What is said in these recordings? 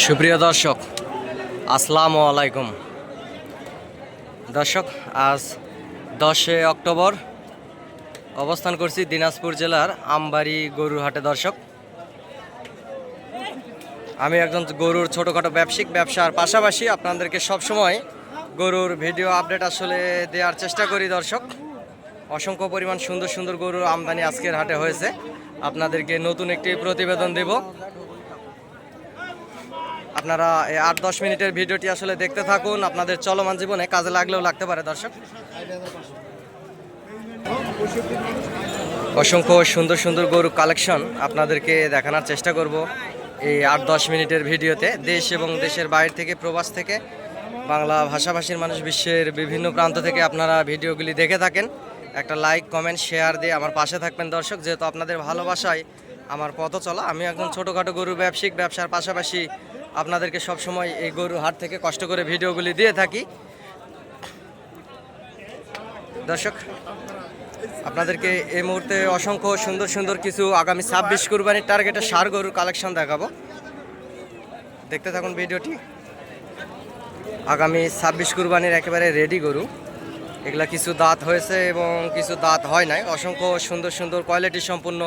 সুপ্রিয় দর্শক, আসসালামু আলাইকুম। দর্শক, আজ দশে অক্টোবর, অবস্থান করছি দিনাজপুর জেলার আমবাড়ি গরুর হাটে দর্শক, আমি একজন গরুর ছোটোখাটো ব্যবসায়িক ব্যবসার পাশাপাশি আপনাদেরকে সবসময় গরুর ভিডিও আপডেট আসলে দেওয়ার চেষ্টা করি। দর্শক, অসংখ্য পরিমাণ সুন্দর সুন্দর গরুর আমদানি আজকের হাটে হয়েছে। আপনাদেরকে নতুন একটি প্রতিবেদন দেব। আপনারা এই আট দশ মিনিটের ভিডিওটি আসলে দেখতে থাকুন। আপনাদের চলমান জীবনে কাজে লাগলেও লাগতে পারে, দর্শক। অসংখ্য সুন্দর সুন্দর গরু কালেকশন আপনাদেরকে দেখানোর চেষ্টা করব এই আট দশ মিনিটের ভিডিওতে। দেশ এবং দেশের বাইরে থেকে, প্রবাস থেকে, বাংলা ভাষাভাষীর মানুষ, বিশ্বের বিভিন্ন প্রান্ত থেকে আপনারা ভিডিওগুলি দেখে থাকেন। একটা লাইক, কমেন্ট, শেয়ার দিয়ে আমার পাশে থাকবেন, দর্শক। যেহেতু আপনাদের ভালোবাসায় আমার পথ চলা আমি একজন ছোটোখাটো গরু ব্যবসায়িক ব্যবসার পাশাপাশি আপনাদেরকে সবসময় এই গরু হাট থেকে কষ্ট করে ভিডিওগুলি দিয়ে থাকি। দর্শক, আপনাদেরকে এই মুহূর্তে অসংখ্য সুন্দর সুন্দর কিছু আগামী ছাব্বিশ কুরবানির টার্গেটে সার গরুর কালেকশন দেখাবো। দেখতে থাকুন ভিডিওটি। আগামী ছাব্বিশ কুরবানির একেবারে রেডি গরু। এগুলা কিছু দাঁত হয়েছে এবং কিছু দাঁত হয় নাই। অসংখ্য সুন্দর সুন্দর কোয়ালিটি সম্পূর্ণ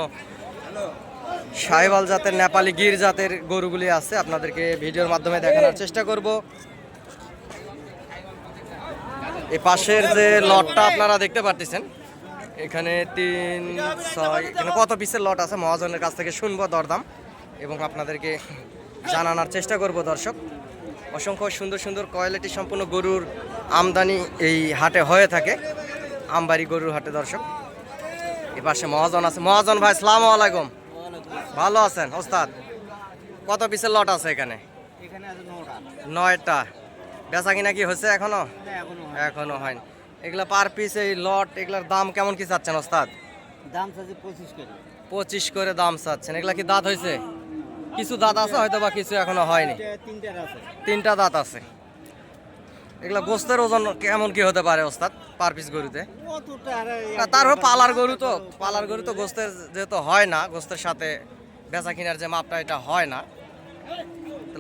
সাহেবাল জাতের, নেপালি গির জাতের গরুগুলি আছে। আপনাদেরকে ভিডিওর মাধ্যমে দেখানোর চেষ্টা করব। এই পাশের যে লটটা আপনারা দেখতে পারতেছেন, এখানে তিন, ছয়, এখানে কত পিসের লট আছে মহাজনের কাছ থেকে শুনব দরদাম এবং আপনাদেরকে জানানোর চেষ্টা করব দর্শক। অসংখ্য সুন্দর সুন্দর কোয়ালিটি সম্পূর্ণ গরুর আমদানি এই হাটে হয়ে থাকে, আমবাড়ি গরুর হাটে দর্শক। এ পাশে মহাজন আছে। মহাজন ভাই সালাম আলাইকুম। ভালো আছেন ওস্তাদ? কত পিসের লট আছে এখানে? নয়টা। বেচা কিনা কি হয়েছে এখনও? এখনও হয় হয়নি। এগুলা পার পিস এই লট এগুলার দাম কেমন কি চাচ্ছেন ওস্তাদ? দাম চাচ্ছে পঁচিশ করে। পঁচিশ করে দাম চাচ্ছেন। এগুলা কি দাঁত হয়েছে? কিছু দাঁত আছে হয়তো বা কিছু এখনও হয়নি। তিনটা দাঁত আছে। এগুলা গোস্তের ওজন কেমন কি হতে পারে ওস্তাদ পার পিস গরুতে? তারপর পালার গরু তো পালার গরু তো গোস্তের যেহেতু হয় না গোস্তের সাথে বেচা কিনার যে মাপটা, এটা হয় না।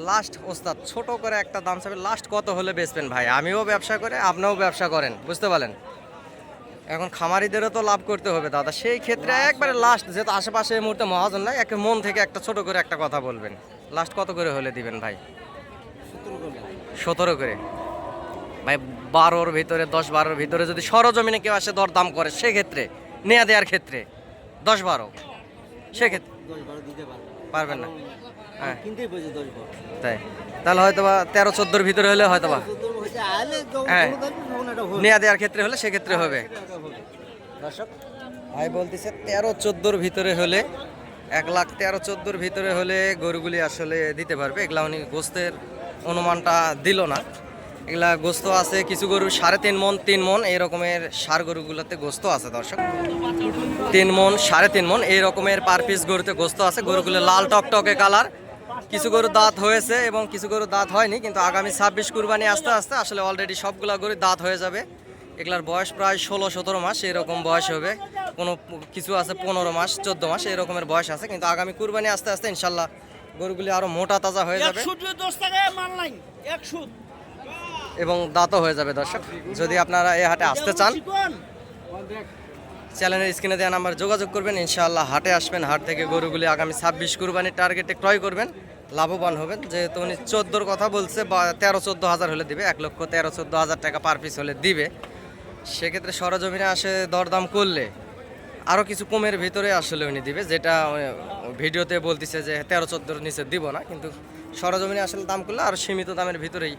লাস্ট ওস্তাদ, ছোট করে একটা দাম চাবে লাস্ট কত হলে বেচবেন ভাই? আমিও ব্যবসা করে, আপনিও ব্যবসা করেন, বুঝতে পারলেন? এখন খামারিদেরও তো লাভ করতে হবে দাদা। সেই ক্ষেত্রে একবারে লাস্ট যেহেতু আশেপাশে এই মুহূর্তে মহাজন নাই, একে মন থেকে একটা ছোট করে একটা কথা বলবেন। লাস্ট কত করে হলে দিবেন ভাই? সতেরো করে। ভাই, বারোর ভিতরে, দশ বারোর ভিতরে যদি সরজমিনে কেউ আসে দর দাম করে, সেক্ষেত্রে, নেয়া দেওয়ার ক্ষেত্রে, দশ বারো। সেক্ষেত্রে। পারবেন না। হ্যাঁ। কিনতেই বলছে দশ বারো। তাই। তাহলে হয়তো বা তেরো চোদ্দোর ভিতরে হলে হয়তো বা হ্যাঁ। নেয়া দেওয়ার ক্ষেত্রে হলে সেক্ষেত্রে হবে। হবে। দর্শক ভাই বলতেছে তেরো চোদ্দোর ভিতরে হলে এক লাখ তেরো চোদ্দোর ভিতরে হলে গরুগুলি আসলে দিতে পারবে। এগুলা উনি গোস্তের অনুমানটা দিল না। এগুলা গোস্ত আছে, কিছু গরু সাড়ে তিন মন তিন মন এই রকমের সার গরুগুলোতে গোস্ত আছে দর্শক। তিন মন, সাড়ে তিন মন এই রকমের পার পিস গরুতে গোস্ত আছে। গরুগুলো লাল টকটকে কালার কিছু গরু দাঁত হয়েছে এবং কিছু গরু দাঁত হয়নি, কিন্তু আগামী ছাব্বিশ কুরবানি আস্তে আস্তে আসলে অলরেডি সবগুলা গরু দাঁত হয়ে যাবে। এগুলার বয়স প্রায় ষোলো, সতেরো মাস এরকম বয়স হবে। কোনো কিছু আছে পনেরো মাস, চোদ্দ মাস এরকমের বয়স আছে, কিন্তু আগামী কুরবানি আস্তে আস্তে ইনশাল্লাহ গরুগুলি আরও মোটা, তাজা হয়ে যাবে। এবং দাঁতও হয়ে যাবে, দর্শক। যদি আপনারা এই হাটে আসতে চান, চ্যানেলের স্ক্রিনে দেওয়া নাম্বার যোগাযোগ করবেন। ইনশাআল্লাহ হাটে আসবেন। হাট থেকে গরুগুলি আগামী ছাব্বিশ কুরবানির টার্গেটে ক্রয় করবেন। লাভবান হবেন। যেহেতু উনি চোদ্দোর কথা বলছে, বা তেরো চোদ্দ হাজার হলে দিবে, এক লক্ষ তেরো চোদ্দ হাজার টাকা পার পিস হলে দিবে। সেক্ষেত্রে সরজমিনে আসে দরদাম করলে আরও কিছু কমের ভিতরে আসলে উনি দিবে, যেটা ভিডিওতে বলতেছে যে তেরো চোদ্দোর নিচে দিব না। কিন্তু সরজমিনে আসলে দাম করলে আরও সীমিত দামের ভিতরেই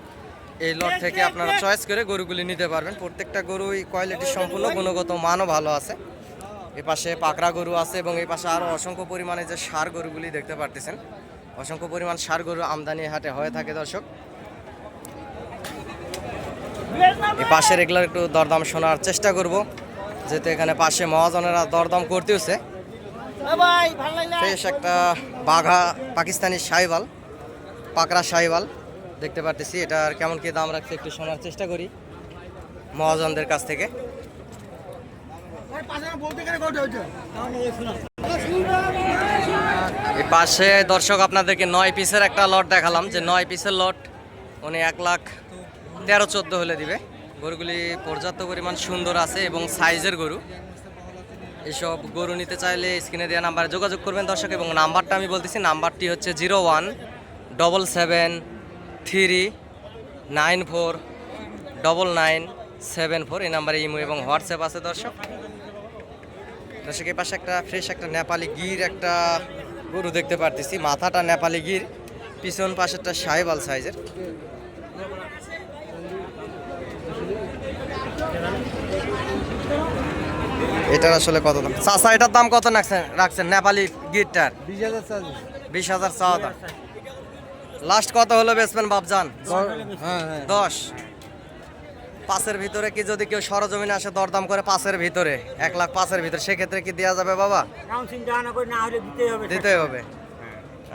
এই লট থেকে আপনারা চয়েস করে গরুগুলি নিতে পারবেন। প্রত্যেকটা গরুই কোয়ালিটি সম্পূর্ণ গুণগত মানও ভালো আছে। এ পাশে পাকড়া গরু আছে এবং এই পাশে আরও অসংখ্য পরিমাণে যে সার গরুগুলি দেখতে পারতেছেন। অসংখ্য পরিমাণ সার গরু আমদানি হাটে হয়ে থাকে দর্শক। এই পাশের এগুলোর একটু দরদাম শোনার চেষ্টা করব যেহেতু এখানে পাশে মহাজনেরা দরদাম করতেছে। এ বেশ একটা বাঘা পাকিস্তানি সাইবাল পাকড়া সাইবাল দেখতে পারতেছি। এটার কেমন কি দাম রাখছে একটু শোনার চেষ্টা করি। মহাজনদের কাছ থেকে। পাশে দর্শক আপনাদেরকে নয় পিসের একটা লট দেখালাম। যে নয় পিসের লট উনি এক লাখ তেরো চোদ্দ হলে দিবে। গরুগুলি পর্যাপ্ত পরিমাণ সুন্দর আছে এবং সাইজের গরু। এসব গরু নিতে চাইলে স্ক্রিনে দেওয়া নাম্বারে যোগাযোগ করবেন দর্শক, এবং নাম্বারটা আমি বলতেছি, নাম্বারটি হচ্ছে zero one double seven three nine four double nine seven four এই নাম্বারে ইমো এবং হোয়াটসঅ্যাপ আছে দর্শক। দর্শক এই পাশে একটা ফ্রেশ একটা নেপালি গির একটা গরু দেখতে পারতেছি। মাথাটা নেপালি গির পিছন পাশে পাশেরটা সাহেবাল সাইজের এটার আসলে কত দাম? চাষা এটার দাম কত রাখছেন? রাখছেন নেপালি গিরটার? বিশ হাজার চার্জ বিশ হাজার চাওয়া দাম। লাস্ট কত হলো বেচবেন বাবজান হ্যাঁ হ্যাঁ। দশ। পাঁচের ভিতরে কি যদি কেউ সরজমিনে আসে দরদাম করে পাঁচের ভিতরে? এক লাখ পাঁচের ভিতরে। সেক্ষেত্রে কি দেওয়া যাবে বাবা? দিতে হবে।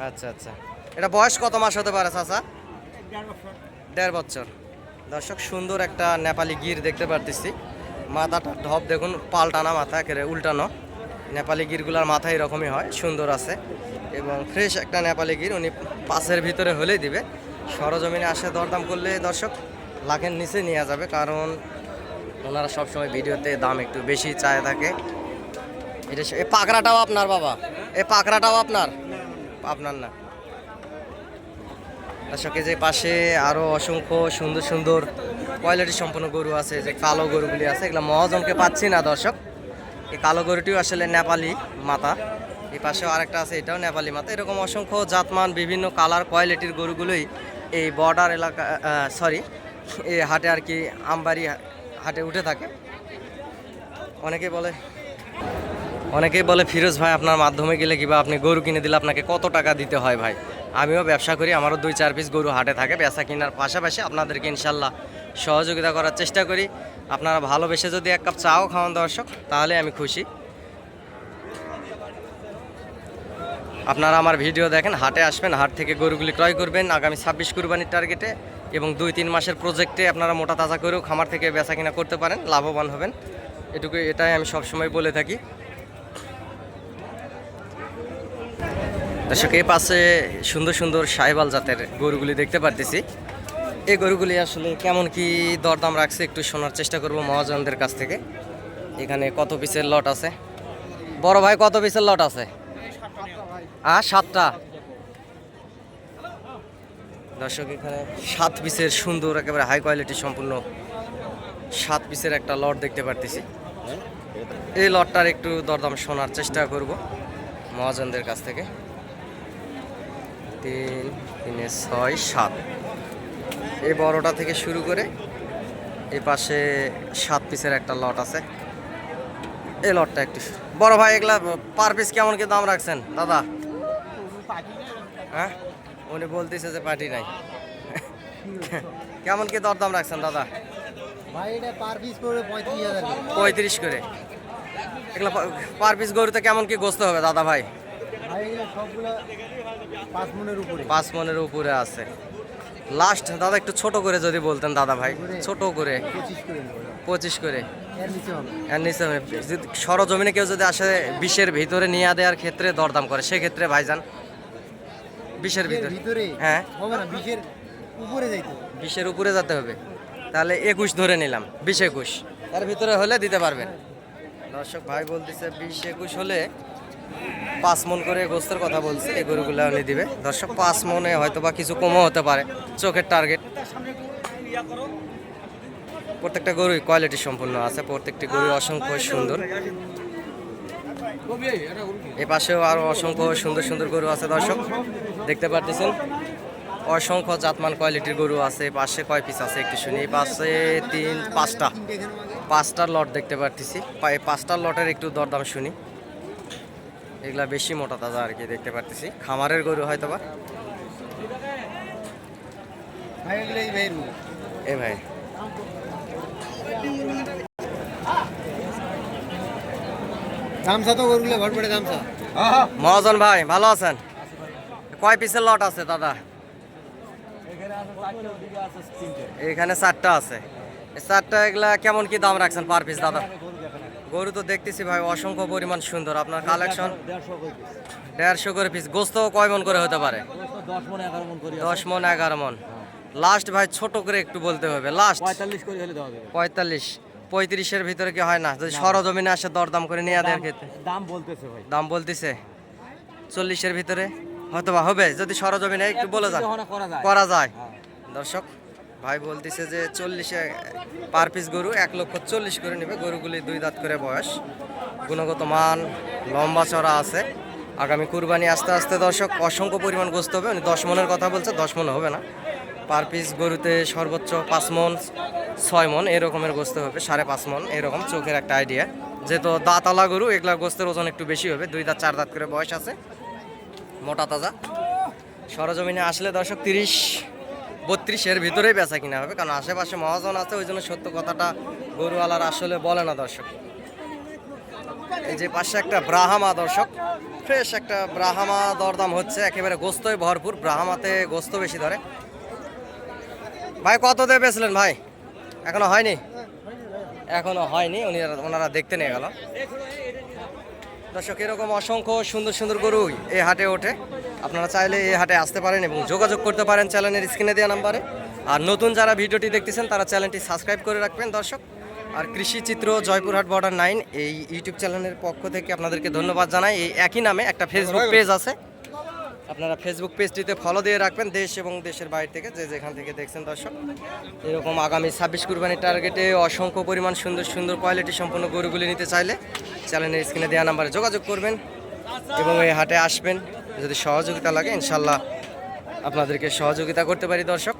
আচ্ছা আচ্ছা। এটা বয়স কত মাস হতে পারে চাচা? দেড় বছর। দর্শক সুন্দর একটা নেপালি গির দেখতে পারতেছি। মাথাটা ঢপ দেখুন পাল্টানা মাথা একেবারে উল্টানো। নেপালি গিরগুলার মাথা এরকমই হয়, সুন্দর আছে। এবং ফ্রেশ একটা নেপালি গির উনি পাশের ভিতরে হলেই দিবে। সরজমিনে আসে দরদাম করলে দর্শক লাখের নিচে নেওয়া যাবে, কারণ ওনারা সবসময় ভিডিওতে দাম একটু বেশি চায় থাকে। এটা এই পাকড়াটাও আপনার বাবা। এই পাকড়াটাও আপনার? আপনার না। দর্শক যে পাশে আরও অসংখ্য সুন্দর সুন্দর কোয়ালিটি সম্পন্ন গরু আছে যে কালো গরুগুলি আছে, এগুলো মহাজনকে পাচ্ছি না দর্শক। এই কালো গরুটিও আসলে নেপালি মাথা। এই পাশেও আরেকটা আছে, এটাও নেপালি মাথা। এরকম অসংখ্য জাতমান, বিভিন্ন কালার কোয়ালিটির গরুগুলোই এই বর্ডার এলাকা সরি এই হাটে আর কি আমবাড়ি হাটে উঠে থাকে। অনেকে বলে, অনেকেই বলে, ফিরোজ ভাই, আপনার মাধ্যমে গেলে কিবা আপনি গরু কিনে দিলে আপনাকে কত টাকা দিতে হয় ভাই? আমিও ব্যবসা করি, আমারও দুই চার পিস গরু হাটে থাকে, বেচা কেনার পাশাপাশি আপনাদেরকে ইনশাল্লাহ সহযোগিতা করার চেষ্টা করি। আপনারা ভালোবেসে যদি এক কাপ চাও খাওয়ান দর্শক, তাহলে আমি খুশি। আপনারা আমার ভিডিও দেখেন, হাটে আসবেন, হাট থেকে গরুগুলি ক্রয় করবেন, আগামী ছাব্বিশ কুরবানির টার্গেটে এবং দুই তিন মাসের প্রজেক্টে আপনারা মোটা তাজা করেও খামার থেকে বেচা কিনা করতে পারেন, লাভবান হবেন। এটুকু এটাই আমি সবসময় বলে থাকি। দর্শক এই পাশে সুন্দর সুন্দর সাইবাল জাতের গরুগুলি দেখতে পারতেছি। এই গরুগুলি আসলে কেমন কি দরদাম রাখছে একটু শোনার চেষ্টা করব মহাজনদের কাছ থেকে। এখানে কত পিসের লট আছে? বড় ভাই, কত পিসের লট আছে? আর সাতটা। দর্শক, এখানে সাত পিসের সুন্দর, একেবারে হাই কোয়ালিটি সম্পূর্ণ সাত পিসের একটা লট দেখতে পারতেছি। এই লটটার একটু দরদাম শোনার চেষ্টা করব মহাজনদের কাছ থেকে। তিন, তিনে ছয়, সাত। এই বড়টা থেকে শুরু করে এই পাশে সাত পিসের একটা লট আছে। এই লটটা একটু বড় ভাই এগুলা পার পিস কেমন কি দাম রাখছেন? দাদা? হ্যাঁ? উনি বলতেছে যে পার্টি নাই। কেমন কি দরদাম রাখছেন দাদা? পঁয়ত্রিশ করে। এগুলো পার পিস গরুতে কেমন কি গোস্ত হবে দাদা ভাই? পাঁচ মনের উপরে আছে। লাস্ট দাদা একটু ছোট করে যদি বলতেন দাদা ভাই। ছোট করে। পঁচিশ করে। সরজমিনে কেউ যদি আসে বিশের ভিতরে নিয়ে দেওয়ার ক্ষেত্রে দরদাম করে। সেক্ষেত্রে ভাইজান বিশের ভিতরে। হ্যাঁ। উপরে বিশের উপরে যেতে হবে। তাহলে একুশ ধরে নিলাম বিশ একুশ। তার ভিতরে হলে দিতে পারবেন। দর্শক ভাই বলতেছে বিশ একুশ হলে পাঁচ মন করে গোস্তের কথা বলছে, এই গরুগুলো উনি দিবে। দর্শক, পাঁচ মনে হয়তো বা কিছু কমও হতে পারে, চোখের টার্গেট প্রত্যেকটা গরুই কোয়ালিটি সম্পূর্ণ আছে, প্রত্যেকটি গরু অসংখ্য সুন্দর। এ পাশেও আরও অসংখ্য সুন্দর সুন্দর গরু আছে, দর্শক, দেখতে পারতেছেন? অসংখ্য জাতমান কোয়ালিটির গরু আছে পাশে কয় পিস আছে একটু শুনি পাশে তিন, পাঁচটা। পাঁচটা লট দেখতে পারতেছি পাঁচটা লটের একটু দরদাম শুনি। এগুলা বেশি মোটা তাজা আর কি দেখতে পারতেছি। খামারের গরু হয়তো বা। ভাই। এ তো গরুগুলো মহাজন ভাই ভালো আছেন? কয় পিসের লট আছে দাদা? এখানে চারটা আছে চারটা এগুলা কেমন কি দাম রাখছেন পার পিস দাদা? গরু তো দেখতেছি ভাই অসংখ্য পরিমাণ সুন্দর। আপনার কালেকশন দেড়শো করে পিস গোস্ত কয় মন করে হতে পারে? দশ মনে এগারো মন। লাস্ট ভাই ছোট করে একটু বলতে হবে। লাস্ট পঁয়তাল্লিশ পঁয়ত্রিশের ভিতরে কি হয় না? যদি সরজমিনে আসে দরদাম করে নিয়ে দেওয়ার ক্ষেত্রে। দাম বলতেছে ভাই। দাম বলতেছে? চল্লিশের ভিতরে? হয়তো হবে। যদি সরজমিনে একটু বলে যান। করা যায়। করা যায়। হ্যাঁ। দর্শক ভাই বলতেছে যে চল্লিশে পার পিস গরু, এক লক্ষ চল্লিশ করে নেবে। গরুগুলি দুই দাঁত করে বয়স। গুণগত মান, লম্বা চড়া আছে। আগামী কুরবানি আস্তে আস্তে দর্শক, অসংখ্য পরিমাণ গোস্ত হবে। উনি দশ মনের কথা বলছে, দশ মন হবে না। পার পিস গরুতে সর্বোচ্চ পাঁচ মন, ছয় মন এরকমের গোস্ত হবে, সাড়ে পাঁচ মন এরকম চোখের একটা আইডিয়া যেহেতু দাঁতলা গরু, এগুলা গোস্তের ওজন একটু বেশি হবে, দুই দাঁত, চার দাঁত করে বয়স আছে, মোটা তাজা। সরজমিনে আসলে দর্শক, তিরিশ বত্রিশের ভিতরেই বেচা কিনা হবে, কারণ আশেপাশে মহাজন আছে, ওই জন্য সত্য কথাটা গরুওয়ালার আসলে বলে না দর্শক। এই যে পাশে একটা ব্রাহামা দর্শক, ফ্রেশ একটা ব্রাহামা দরদাম হচ্ছে, একেবারে গোস্তই ভরপুর, ব্রাহামাতে গোস্ত বেশি ধরে। ভাই, কত দিয়ে বেচলেন ভাই? এখনও হয়নি? এখনও হয়নি, উনি ওনারা দেখতে নিয়ে গেল। দর্শক, এরকম অসংখ্য সুন্দর সুন্দর গরু এই হাটে ওঠে। আপনারা চাইলে এই হাটে আসতে পারেন এবং যোগাযোগ করতে পারেন চ্যানেলের স্ক্রিনে দেওয়া নাম্বারে। আর নতুন যারা ভিডিওটি দেখতেছেন, তারা চ্যানেলটি সাবস্ক্রাইব করে রাখবেন, দর্শক। আর কৃষি চিত্র জয়পুরহাট বর্ডার নাইন এই ইউটিউব চ্যানেলের পক্ষ থেকে আপনাদেরকে ধন্যবাদ জানাই। এই একই নামে একটা ফেসবুক পেজ আছে। আপনারা ফেসবুক পেজটিতে ফলো দিয়ে রাখবেন দেশ এবং দেশের বাইরে থেকে, যে যেখান থেকে দেখছেন, দর্শক। এরকম আগামী ছাব্বিশ কুরবানির টার্গেটে অসংখ্য পরিমাণ সুন্দর সুন্দর কোয়ালিটি সম্পন্ন গরুগুলি নিতে চাইলে চ্যানেলের স্ক্রিনে দেওয়া নাম্বারে যোগাযোগ করবেন এবং এই হাটে আসবেন। যদি সহযোগিতা লাগে ইনশাল্লাহ আপনাদেরকে সহযোগিতা করতে পারি দর্শক।